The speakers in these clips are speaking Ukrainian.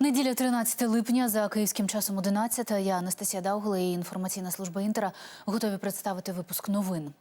Неділя 13 липня за київським часом 11. Я Анастасія Даугла і інформаційна служба Інтера готові представити випуск новин.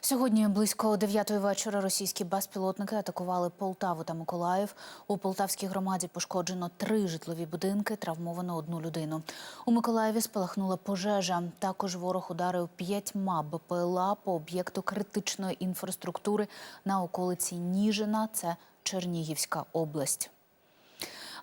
Сьогодні близько 9 вечора російські безпілотники атакували Полтаву та Миколаїв. У Полтавській громаді пошкоджено три житлові будинки, травмовано одну людину. У Миколаєві спалахнула пожежа. Також ворог ударив п'ятьма БПЛА по об'єкту критичної інфраструктури на околиці Ніжина. Це Чернігівська область.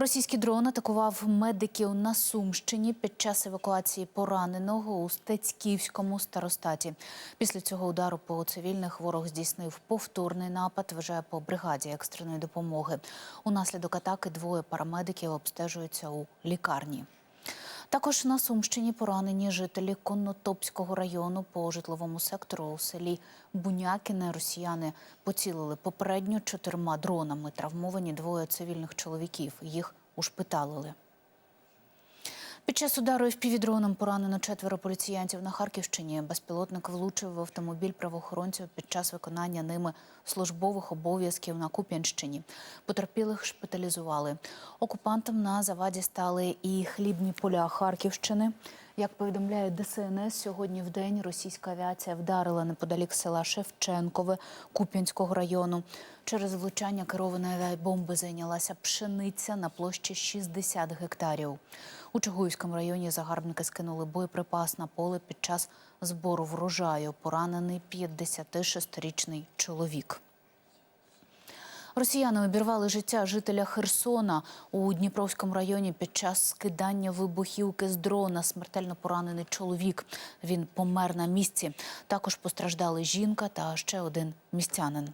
Російський дрон атакував медиків на Сумщині під час евакуації пораненого у Стецьківському старостаті. Після цього удару по цивільних ворог здійснив повторний напад вже по бригаді екстреної допомоги. Унаслідок атаки двоє парамедиків обстежуються у лікарні. Також на Сумщині поранені жителі Конотопського району по житловому сектору у селі Бунякіне. Росіяни поцілили попередньо чотирма дронами. Травмовані двоє цивільних чоловіків. Їх ушпиталили. Час удару впівдроном поранено четверо поліціянтів на Харківщині. Безпілотник влучив в автомобіль правоохоронців під час виконання ними службових обов'язків на Куп'янщині. Потерпілих шпиталізували. Окупантам на заваді стали і хлібні поля Харківщини. Як повідомляє ДСНС, сьогодні в день російська авіація вдарила неподалік села Шевченкове Куп'янського району. Через влучання керованої авіабомби зайнялася пшениця на площі 60 гектарів. У Чугуївському районі загарбники скинули боєприпас на поле під час збору врожаю. Поранений 56-річний чоловік. Росіяни обірвали життя жителя Херсона у Дніпровському районі під час скидання вибухівки з дрона. Смертельно поранений чоловік. Він помер на місці. Також постраждали жінка та ще один містянин.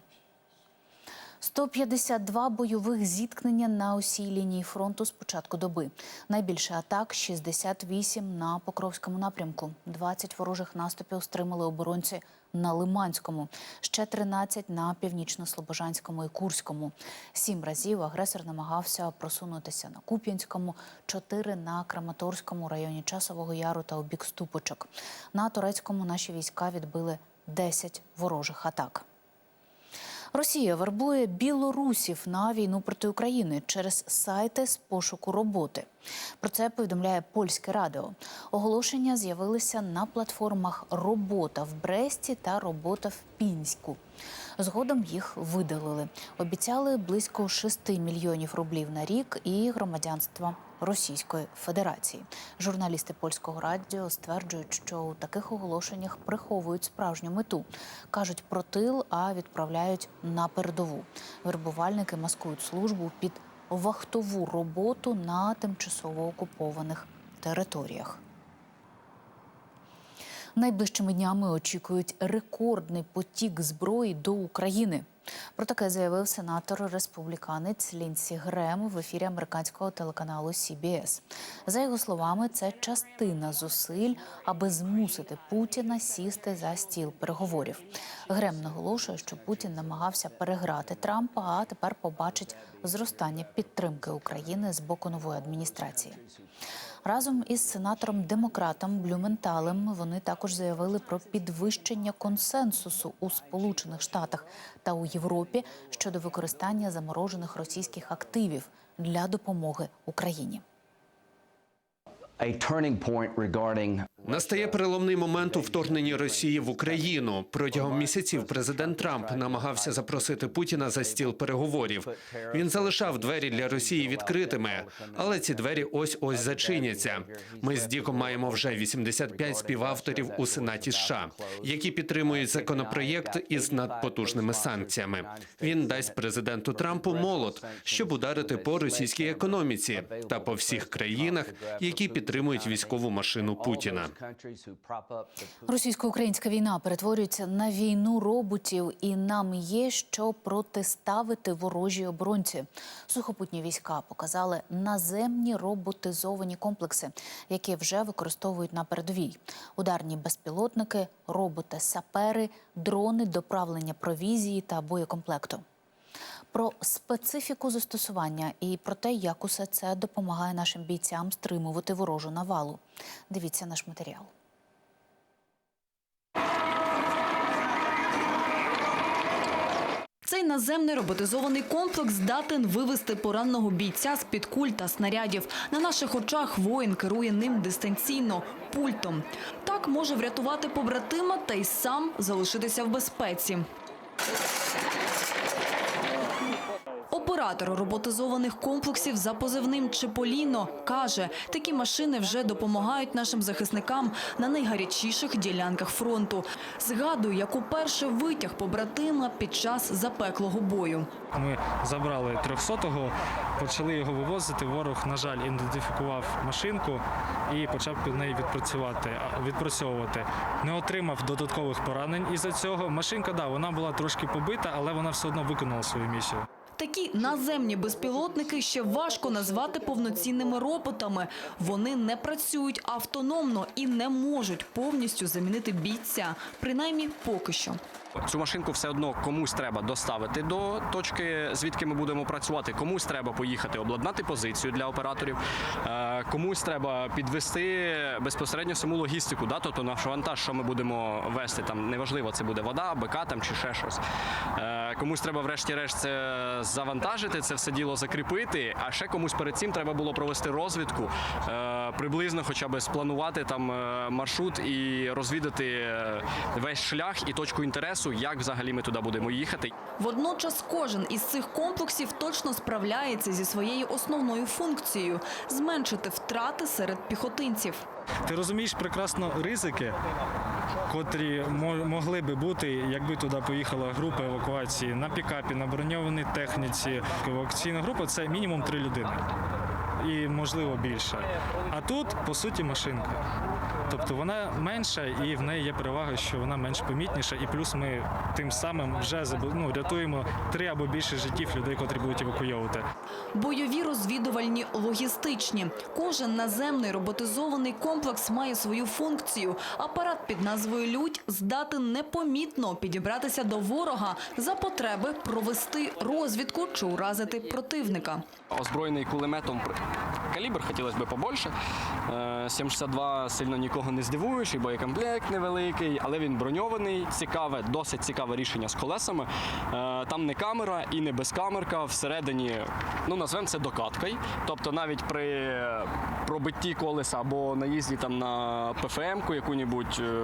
152 бойових зіткнення на усій лінії фронту з початку доби. Найбільше атак 68 на Покровському напрямку. 20 ворожих наступів стримали оборонці на Лиманському, ще 13 на північно-слобожанському і Курському. Сім разів агресор намагався просунутися на Куп'янському, 4 на Краматорському районі Часового Яру та у бік Ступочок. На Турецькому наші війська відбили 10 ворожих атак. Росія вербує білорусів на війну проти України через сайти з пошуку роботи. Про це повідомляє польське радіо. Оголошення з'явилися на платформах Робота в Бресті та Робота в Пінську. Згодом їх видалили. Обіцяли близько 6 мільйонів рублів на рік і громадянства Російської Федерації. Журналісти польського радіо стверджують, що у таких оголошеннях приховують справжню мету. кажуть про тил, а відправляють на передову. Вербувальники маскують службу під вахтову роботу на тимчасово окупованих територіях. Найближчими днями очікують рекордний потік зброї до України. Про таке заявив сенатор республіканець Лінсі Грем в ефірі американського телеканалу CBS. За його словами, це частина зусиль, аби змусити Путіна сісти за стіл переговорів. Грем наголошує, що Путін намагався переграти Трампа, а тепер побачить зростання підтримки України з боку нової адміністрації. Разом із сенатором демократом Блюменталем вони також заявили про підвищення консенсусу у Сполучених Штатах та у Європі щодо використання заморожених російських активів для допомоги Україні. Настає переломний момент у вторгненні Росії в Україну. Протягом місяців президент Трамп намагався запросити Путіна за стіл переговорів. Він залишав двері для Росії відкритими, але ці двері ось ось зачиняться. Ми з Діком маємо вже 85 співавторів у Сенаті США, які підтримують законопроєкт із надпотужними санкціями. Він дасть президенту Трампу молот, щоб ударити по російській економіці та по всіх країнах, які підтримують військову машину Путіна. Російсько-українська війна перетворюється на війну роботів, і нам є що протиставити ворожій оборонці. Сухопутні війська показали наземні роботизовані комплекси, які вже використовують на передовій. Ударні безпілотники, роботи-сапери, дрони, доправлення провізії та боєкомплекту. Про специфіку застосування і про те, як усе це допомагає нашим бійцям стримувати ворожу навалу. Дивіться наш матеріал. Цей наземний роботизований комплекс здатен вивести пораненого бійця з під куль та снарядів. На наших очах воїн керує ним дистанційно пультом. Так може врятувати побратима та й сам залишитися в безпеці. Оператор роботизованих комплексів за позивним Чеполіно каже, такі машини вже допомагають нашим захисникам на найгарячіших ділянках фронту. Згадую, як уперше витяг побратима під час запеклого бою. Ми забрали 300-го, почали його вивозити. Ворог, на жаль, ідентифікував машинку і почав під неї відпрацювати, відпрацьовувати. Не отримав додаткових поранень із-за цього. Машинка, да, вона була трошки побита, але вона все одно виконала свою місію. Такі наземні безпілотники ще важко назвати повноцінними роботами. Вони не працюють автономно і не можуть повністю замінити бійця, принаймні поки що. Цю машинку все одно комусь треба доставити до точки, звідки ми будемо працювати. Комусь треба поїхати обладнати позицію для операторів, е, комусь треба підвести безпосередньо саму логістику. Да? Тобто наш вантаж, що ми будемо вести, там неважливо, це буде вода, БК там чи ще щось. Е, Комусь треба, врешті-решт, це завантажити, це все діло закріпити. А ще комусь перед цим треба було провести розвідку, е, приблизно хоча б спланувати там маршрут і розвідати весь шлях і точку інтересу, як взагалі ми туди будемо їхати. Водночас кожен із цих комплексів точно справляється зі своєю основною функцією зменшити втрати серед піхотинців. Ти розумієш прекрасно ризики, котрі мо- могли би бути, якби туди поїхала група евакуації на пікапі, на броньованій техніці. Евакуаційна група це мінімум три людини. І можливо більше. А тут, по суті, машинка. Тобто вона менша і в неї є перевага, що вона менш помітніша, і плюс ми тим самим вже ну, рятуємо три або більше життів людей, котрі будуть евакуйовувати. Бойові, розвідувальні, логістичні. Кожен наземний роботизований комплекс має свою функцію. Апарат під назвою Людь здатен непомітно підібратися до ворога за потреби провести розвідку чи уразити противника. Озброєний кулеметом калібр хотілося б побольше. Е, 7,62 сильно нікого не здивуєш, і боєкомплект невеликий, але він броньований. Цікаве, досить цікаве рішення з колесами. Е, Там не камера і не безкамерка. Всередині, ну назвемо це докаткою. Тобто навіть при пробитті колеса або наїзді там на ПФМ-ку яку-небудь е,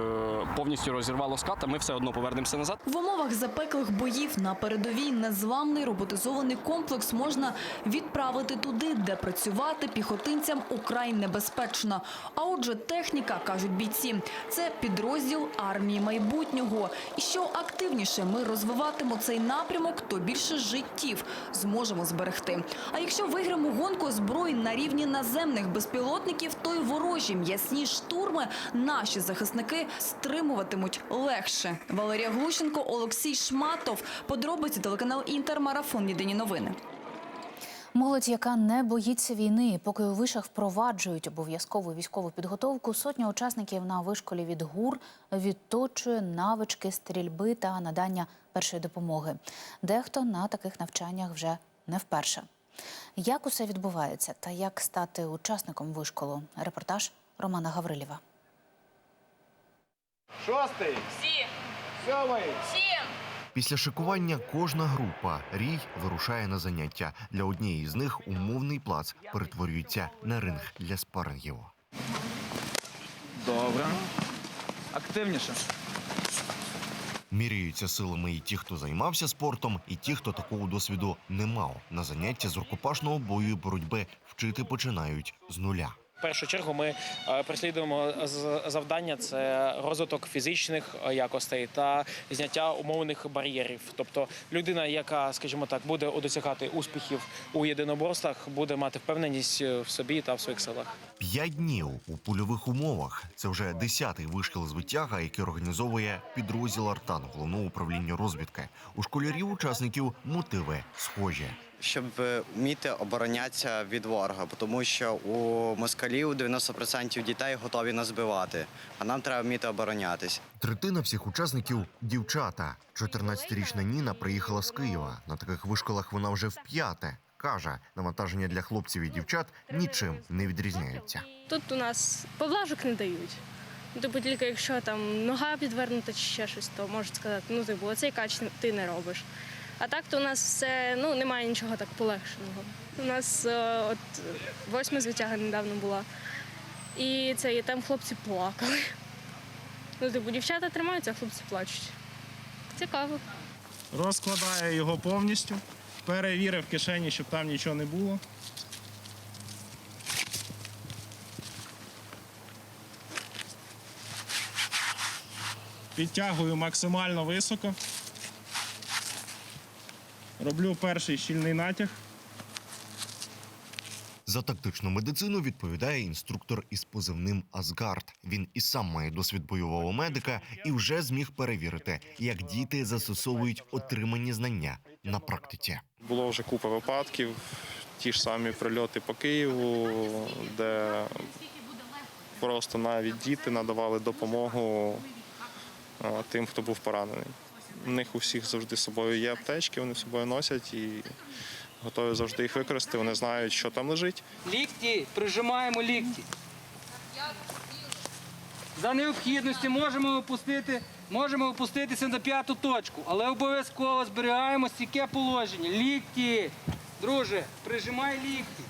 повністю розірвало скат, а ми все одно повернемося назад. В умовах запеклих боїв на передовій незламний роботизований комплекс можна відправити туди, де працювати піхотинцям украй небезпечно. А отже, техніка, кажуть бійці, це підрозділ армії майбутнього. І що активніше ми розвиватимо цей напрямок, то більше життів зможемо зберегти. А якщо виграємо гонку зброї на рівні наземних безпілотників, то й ворожі м'ясні штурми наші захисники стримуватимуть легше. Валерія Глущенко, Олексій Шматов. Подробиці телеканал Інтер. Марафон. Єдині новини. Молодь, яка не боїться війни, поки у вишах впроваджують обов'язкову військову підготовку, сотня учасників на вишколі від ГУР відточує навички стрільби та надання першої допомоги. Дехто на таких навчаннях вже не вперше. Як усе відбувається та як стати учасником вишколу? Репортаж Романа Гаврилєва. Шостий. Сім, Сьомий. сім. Після шикування кожна група рій вирушає на заняття. Для однієї з них умовний плац перетворюється на ринг для спарингів. Добре. Активніше. Міряються силами і ті, хто займався спортом, і ті, хто такого досвіду не мав. На заняття з рукопашного бою і боротьби вчити починають з нуля. Першу чергу ми е, переслідуємо завдання це розвиток фізичних е, якостей та зняття умовних бар'єрів. Тобто людина, яка, скажімо так, буде досягати успіхів у єдиноборствах, буде мати впевненість е, в собі та в своїх силах. П'ять днів у польових умовах. Це вже десятий вишкіл з витяга, який організовує підрозділ Артан головного управління розвідки. У школярів учасників мотиви схожі. Щоб вміти оборонятися від ворога, тому що у москалів 90% дітей готові нас збивати, а нам треба вміти оборонятись. Третина всіх учасників дівчата. 14-річна Ніна приїхала з Києва. На таких вишколах вона вже вп'яте. Каже, навантаження для хлопців і дівчат нічим не відрізняються. Тут у нас поблажок не дають. Ну, Типу, тільки якщо там нога підвернута чи ще щось, то можуть сказати, ну типу, оцей кач ти не робиш. А так то у нас все ну немає нічого так полегшеного. У нас е, от восьма звитяга недавно була. І це і там хлопці плакали. Ну, типу, дівчата тримаються, а хлопці плачуть. Цікаво. розкладає його повністю, перевірив кишені, щоб там нічого не було. Підтягую максимально високо. Роблю перший щільний натяг. За тактичну медицину відповідає інструктор із позивним Асгард. Він і сам має досвід бойового медика і вже зміг перевірити, як діти застосовують отримані знання на практиці. Було вже купа випадків, ті ж самі прильоти по Києву, де просто навіть діти надавали допомогу тим, хто був поранений. У них у всіх завжди з собою є аптечки, вони з собою носять і готові завжди їх використати. Вони знають, що там лежить. Лікті, прижимаємо лікті. За необхідності можемо опустити, можемо опуститися на п'яту точку, але обов'язково зберігаємо стійке положення. Лікті. Друже, прижимай лікті.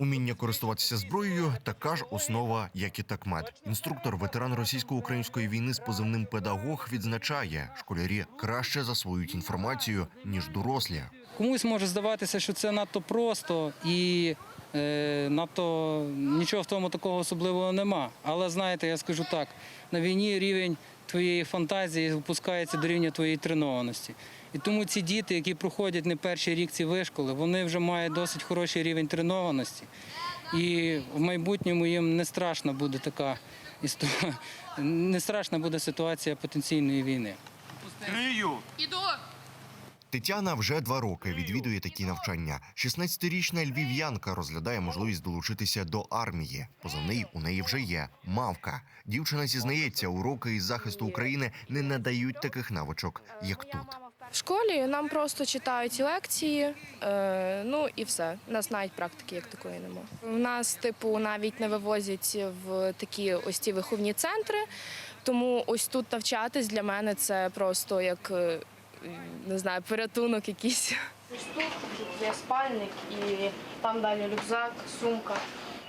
Уміння користуватися зброєю така ж основа, як і такмед. Інструктор, ветеран російсько-української війни з позивним педагог, відзначає, школярі краще засвоюють інформацію ніж дорослі. Комусь може здаватися, що це надто просто і е, надто нічого в тому такого особливого нема. Але знаєте, я скажу так: на війні рівень твоєї фантазії опускається до рівня твоєї тренованості. І тому ці діти, які проходять не перший рік ці вишколи, вони вже мають досить хороший рівень тренованості. І в майбутньому їм не страшна буде така історія, не страшна буде ситуація потенційної війни. Тетяна вже два роки відвідує такі навчання. 16-річна львів'янка розглядає можливість долучитися до армії. Позивний у неї вже є мавка. Дівчина зізнається, уроки із захисту України не надають таких навичок, як тут. В школі нам просто читають лекції, е, ну і все. У нас навіть практики як такої немає. У нас, типу, навіть не вивозять в такі ось ці виховні центри. Тому ось тут навчатись для мене це просто як е, не знаю, порятунок якийсь. Ось тут є спальник і там далі рюкзак, сумка.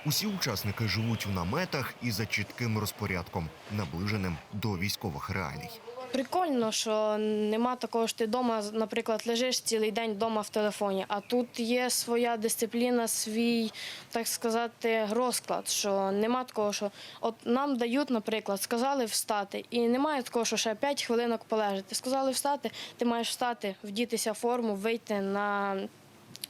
Усі учасники живуть у наметах і за чітким розпорядком, наближеним до військових реалій. Прикольно, що нема такого, що ти вдома, наприклад, лежиш цілий день вдома в телефоні, а тут є своя дисципліна, свій, так сказати, розклад. Що нема такого, що от нам дають, наприклад, сказали встати, і немає такого, що ще 5 хвилинок полежати. Сказали встати, ти маєш встати, вдітися в форму, вийти на,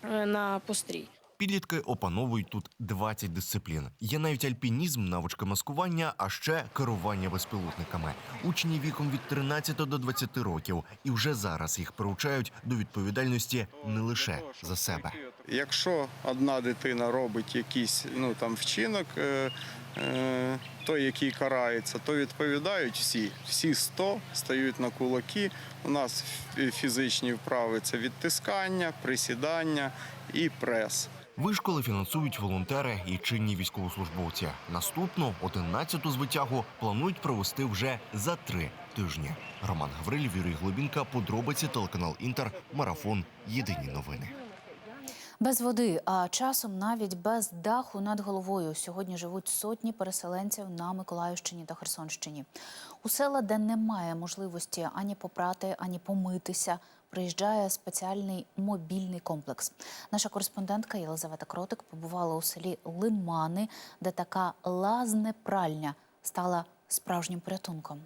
е, на пострій. Підлітки опановують тут 20 дисциплін. Є навіть альпінізм, навички маскування, а ще керування безпілотниками. Учні віком від 13 до 20 років, і вже зараз їх приучають до відповідальності не лише за себе. Якщо одна дитина робить якийсь ну там вчинок, е, е, той, який карається, то відповідають всі. Всі 100 стають на кулаки. У нас фізичні вправи це відтискання, присідання і прес. Вишколи фінансують волонтери і чинні військовослужбовці. Наступну 11-ту звитягу планують провести вже за три тижні. Роман Гаврилів, Юрій Глобінка, подробиці телеканал Інтер, марафон. Єдині новини. Без води, а часом навіть без даху над головою сьогодні живуть сотні переселенців на Миколаївщині та Херсонщині. У села, де немає можливості ані попрати, ані помитися, приїжджає спеціальний мобільний комплекс. Наша кореспондентка Єлизавета Кротик побувала у селі Лимани, де така лазнепральня стала справжнім порятунком.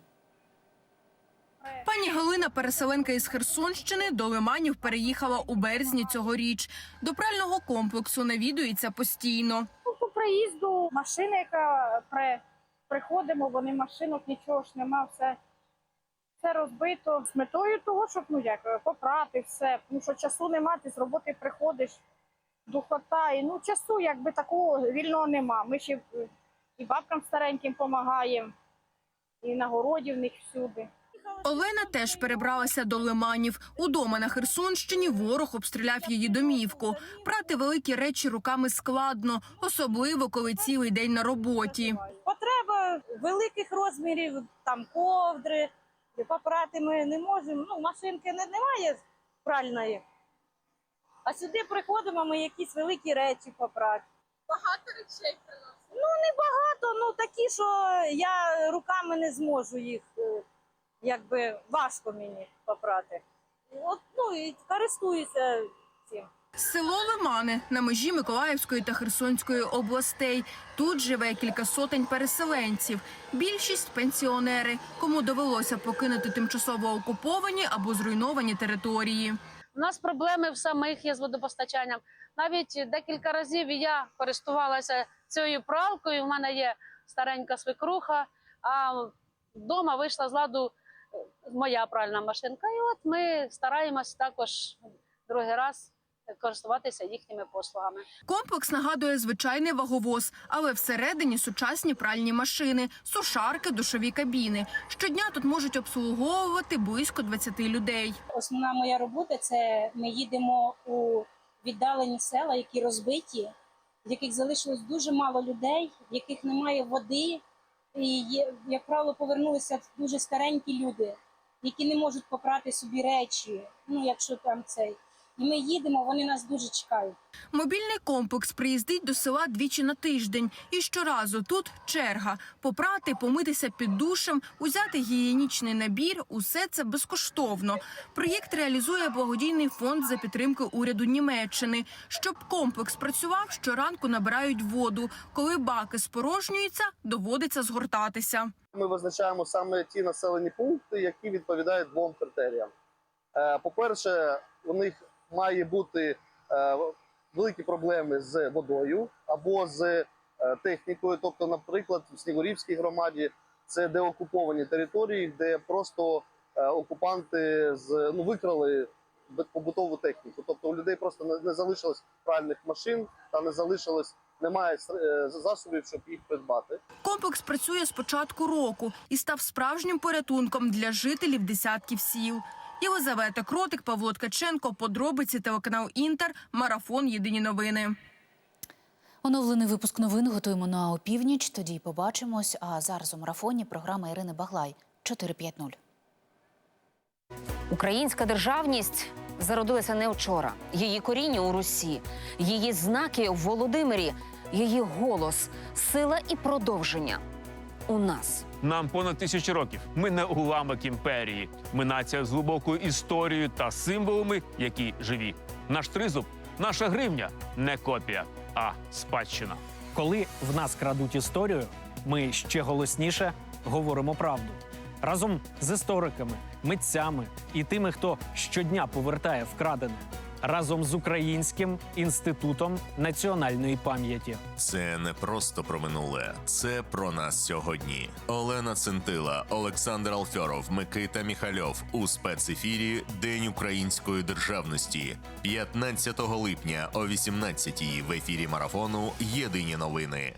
Пані Галина, переселенка із Херсонщини, до Лиманів переїхала у березні цьогоріч. До прального комплексу навідується постійно. По приїзду машина, яка при, приходимо, вони машинок, нічого ж нема, все, все розбито. З метою того, щоб ну як попрати все. Тому що часу нема, ти з роботи приходиш, духота, і ну часу якби такого вільного нема. Ми ще е, і бабкам стареньким допомагаємо, і на городі в них всюди. Олена теж перебралася до Лиманів. Удома на Херсонщині ворог обстріляв її домівку. Прати великі речі руками складно, особливо коли цілий день на роботі. Потреба великих розмірів, там ковдри, попрати ми не можемо. Ну, машинки не, немає пральної. А сюди приходимо, ми якісь великі речі попрати. Багато речей приносимо? Ну, не багато, ну такі, що я руками не зможу їх, е, якби важко мені попрати. От, ну і користуюся цим. Село Лимани на межі Миколаївської та Херсонської областей. Тут живе кілька сотень переселенців. Більшість пенсіонери, кому довелося покинути тимчасово окуповані або зруйновані території. У нас проблеми в самих є з водопостачанням. Навіть декілька разів я користувалася цією пралкою. У мене є старенька свекруха, а вдома вийшла з ладу е, моя пральна машинка. І от ми стараємось також другий раз користуватися їхніми послугами. Комплекс нагадує звичайний ваговоз, але всередині сучасні пральні машини, сушарки, душові кабіни. Щодня тут можуть обслуговувати близько 20 людей. Основна моя робота це ми їдемо у віддалені села, які розбиті, в яких залишилось дуже мало людей, в яких немає води. І є, як правило, повернулися дуже старенькі люди, які не можуть попрати собі речі. Ну, якщо там цей. І ми їдемо, вони нас дуже чекають. Мобільний комплекс приїздить до села двічі на тиждень. І щоразу тут черга. Попрати, помитися під душем, узяти гігієнічний набір – усе це безкоштовно. Проєкт реалізує благодійний фонд за підтримки уряду Німеччини. Щоб комплекс працював, щоранку набирають воду. Коли баки спорожнюються, доводиться згортатися. Ми визначаємо саме ті населені пункти, які відповідають двом критеріям. Е, По-перше, у них має бути е, великі проблеми з водою або з е, технікою. Тобто, наприклад, в Снігурівській громаді це деокуповані території, де просто е, окупанти з ну викрали побутову техніку. Тобто у людей просто не, не залишилось пральних машин та не залишилось, немає засобів, щоб їх придбати. Комплекс працює з початку року і став справжнім порятунком для жителів десятків сіл. Єлизавета Кротик, Павло Ткаченко, подробиці телеканал Інтер, марафон. Єдині новини. Оновлений випуск новин готуємо на опівніч. Тоді й побачимось. А зараз у марафоні програма Ірини Баглай 450. Українська державність зародилася не вчора. Її коріння у Русі, її знаки в Володимирі, її голос, сила і продовження у нас. Нам понад тисячу років. Ми не уламок імперії. Ми нація з глибокою історією та символами, які живі. Наш тризуб, наша гривня не копія, а спадщина. Коли в нас крадуть історію, ми ще голосніше говоримо правду. Разом з істориками, митцями і тими, хто щодня повертає вкрадене, разом з Українським інститутом національної пам'яті. Це не просто про минуле, це про нас сьогодні. Олена Центила, Олександр Алфьоров, Микита Міхальов у спецефірі День української державності 15 липня о 18-й в ефірі марафону Єдині новини.